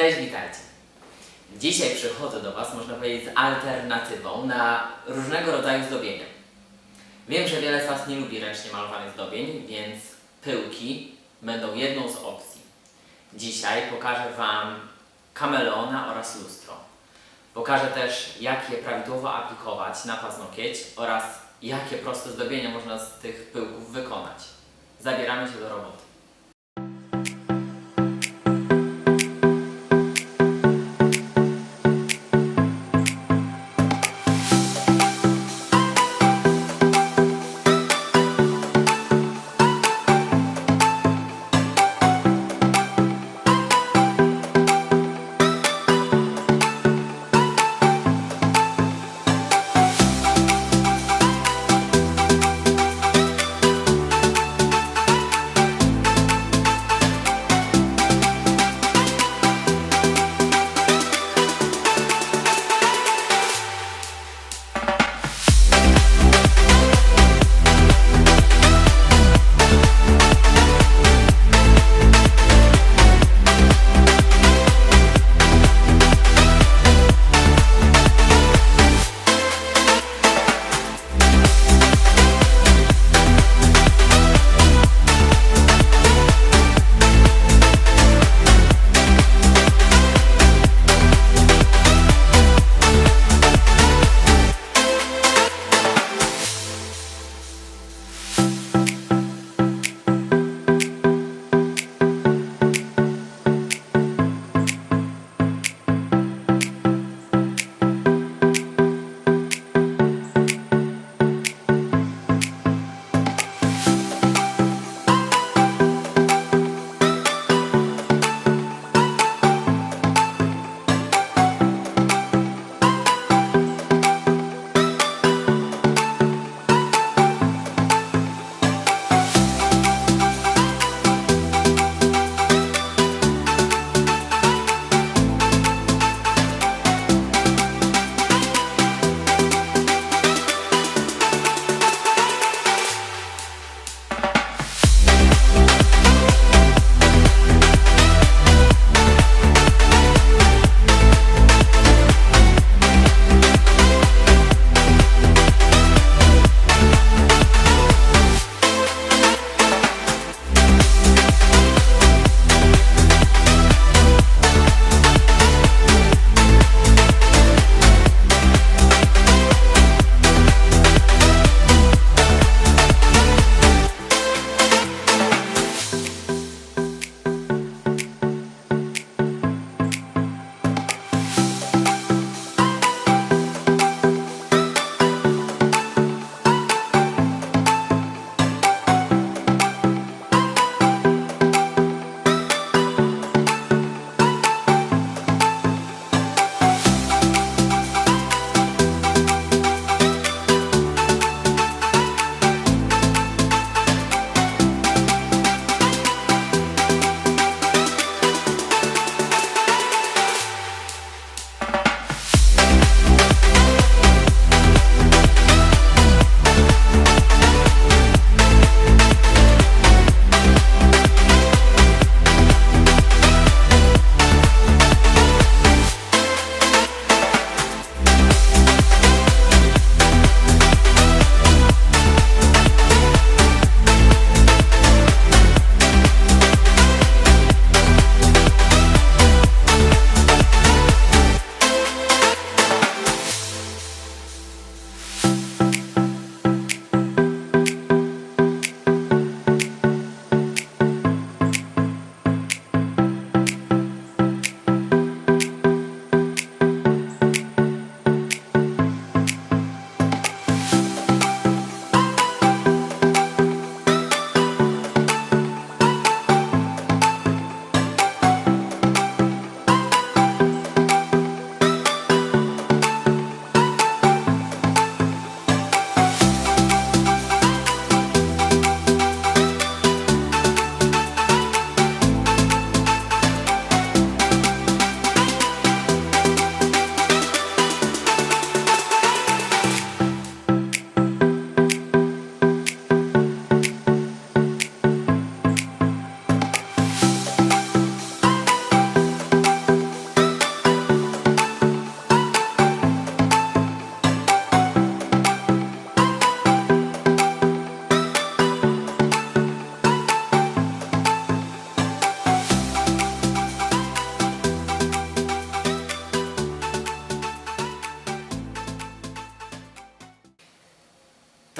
Cześć, witajcie. Dzisiaj przychodzę do Was, można powiedzieć, z alternatywą na różnego rodzaju zdobienia. Wiem, że wiele z Was nie lubi ręcznie malowanych zdobień, więc pyłki będą jedną z opcji. Dzisiaj pokażę Wam kameleona oraz lustro. Pokażę też, jak je prawidłowo aplikować na paznokieć oraz jakie proste zdobienia można z tych pyłków wykonać. Zabieramy się do roboty.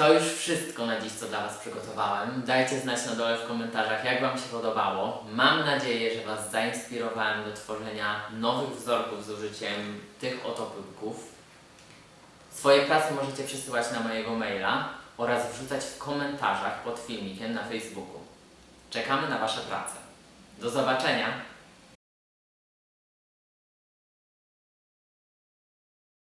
To już wszystko na dziś, co dla Was przygotowałem. Dajcie znać na dole w komentarzach, jak Wam się podobało. Mam nadzieję, że Was zainspirowałem do tworzenia nowych wzorków z użyciem tych oto pyłków. Swoje prace możecie przesyłać na mojego maila oraz wrzucać w komentarzach pod filmikiem na Facebooku. Czekamy na Wasze prace. Do zobaczenia!